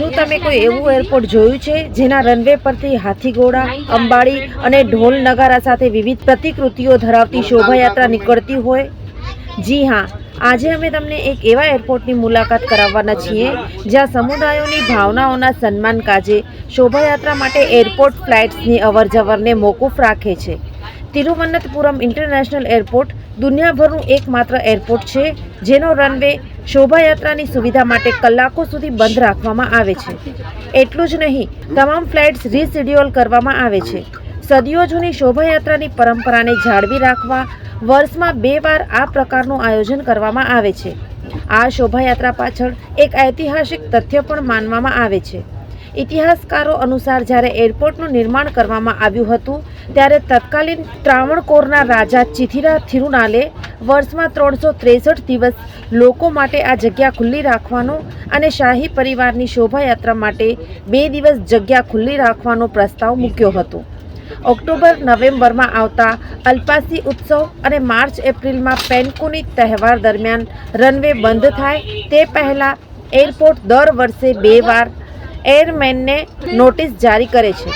શું તમે કોઈ એવું એરપોર્ટ જોયું છે જેના રનવે પરથી હાથીઘોડા અંબાડી અને ઢોલ નગારા સાથે વિવિધ પ્રતિકૃતિઓ ધરાવતી શોભાયાત્રા નીકળતી હોય? જી હા, આજે અમે તમને એક એવા એરપોર્ટની મુલાકાત કરાવવાના છીએ જ્યાં સમુદાયોની ભાવનાઓના સન્માન કાજે શોભાયાત્રા માટે એરપોર્ટ ફ્લાઇટ્સની અવરજવરને મોકૂફ રાખે છે. તિરુવનંતપુરમ ઇન્ટરનેશનલ એરપોર્ટ દુનિયાભરનું એકમાત્ર એરપોર્ટ છે, જેનો રનવે શોભાયાત્રાની સુવિધા માટે કલાકો સુધી બંધ રાખવામાં આવે છે. એટલું જ નહીં, તમામ ફ્લાઇટ્સ રીશેડ્યુલ કરવામાં આવે છે. સદીઓ જૂની શોભાયાત્રાની પરંપરાને જાળવી રાખવા વર્ષમાં બે વાર આ પ્રકારનું આયોજન કરવામાં આવે છે. આ શોભાયાત્રા પાછળ એક ઐતિહાસિક તથ્ય પણ માનવામાં આવે છે. ઇતિહાસકારો અનુસાર જ્યારે એરપોર્ટનું નિર્માણ કરવામાં આવ્યું હતું, ત્યારે તત્કાલીન ત્રાવણકોરના રાજા ચિથિરા થિરુનાલે વર્ષમાં ત્રણસો ત્રેસઠ દિવસ લોકો માટે આ જગ્યા ખુલ્લી રાખવાનો અને શાહી પરિવારની શોભાયાત્રા માટે બે દિવસ જગ્યા ખુલ્લી રાખવાનો પ્રસ્તાવ મૂક્યો હતો. ઓક્ટોબર, નવેમ્બરમાં આવતા અલ્પાસી ઉત્સવ અને માર્ચ, એપ્રિલમાં પેન્કોની તહેવાર દરમિયાન રનવે બંધ થાય તે પહેલાં એરપોર્ટ દર વર્ષે બે વાર એરમેનને નોટિસ જારી કરે છે.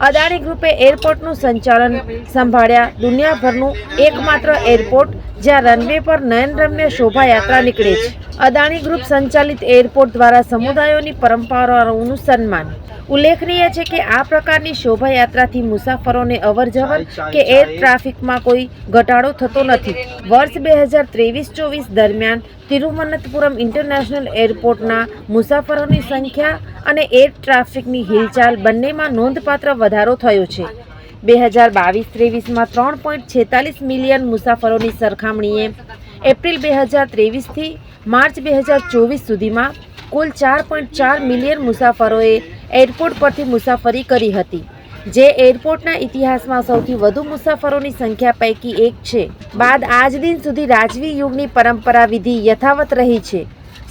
અદાણી ગ્રુપે એરપોર્ટનું સંચાલન સંભાળ્યા. દુનિયાભરનું એકમાત્ર એરપોર્ટ જ્યાં રનવે પર નયનરમ્ય શોભાયાત્રા નીકળે છે. અદાણી ગ્રુપ સંચાલિત એરપોર્ટ દ્વારા સમુદાયોની પરંપરાઓનું સન્માન. ઉલ્લેખનીય છે કે આ પ્રકારની શોભાયાત્રાથી મુસાફરોને અવરજવર કે એર ટ્રાફિકમાં કોઈ ઘટાડો થતો નથી. વર્ષ બે હજાર ત્રેવીસ ચોવીસ દરમિયાન તિરુવનંતપુરમ ઇન્ટરનેશનલ એરપોર્ટના મુસાફરોની સંખ્યા અને એર ટ્રાફિકની હિલચાલ બંનેમાં નોંધપાત્ર વધારો થયો છે. બે હજાર બાવીસ ત્રેવીસમાં ત્રણ પોઈન્ટ છેતાલીસ મિલિયન મુસાફરોની સરખામણીએ એપ્રિલ બે હજાર ત્રેવીસથી માર્ચ બે હજાર ચોવીસ સુધીમાં કુલ ચાર પોઈન્ટ ચાર મિલિયન મુસાફરોએ એરપોર્ટ પરથી મુસાફરી કરી હતી. જે એરપોર્ટના ઇતિહાસમાં સૌથી વધુ મુસાફરોની સંખ્યા પૈકી એક છે. બાદ આજ દિન સુધી રાજવી યુગની પરંપરા વિધિ યથાવત રહી છે.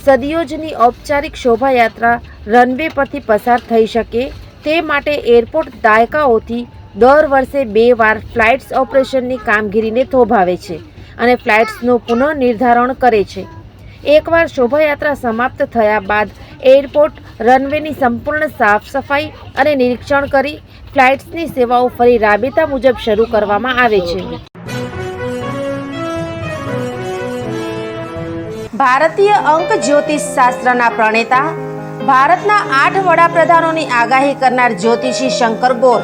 સદીઓ ઔપચારિક શોભાયાત્રા રનવે પરથી પસાર થઈ શકે તે માટે એરપોર્ટ દાયકાઓથી દર વર્ષે બે વાર ફ્લાઇટ્સ ઓપરેશનની કામગીરીને થોભાવે છે અને ફ્લાઇટ્સનું પુનઃનિર્ધારણ કરે છે. એકવાર શોભાયાત્રા સમાપ્ત થયા બાદ એરપોર્ટ, રનવેની સંપૂર્ણ સાફ સફાઈ અને નિરીક્ષણ કરી ફ્લાઇટ્સની સેવાઓ ફરી રાબેતા મુજબ શરૂ કરવામાં આવે છે. ભારતીય અંક જ્યોતિષ શાસ્ત્રના પ્રણેતા, ભારતના આઠ વડાપ્રધાનોની આગાહી કરનાર જ્યોતિષી શંકર ગોર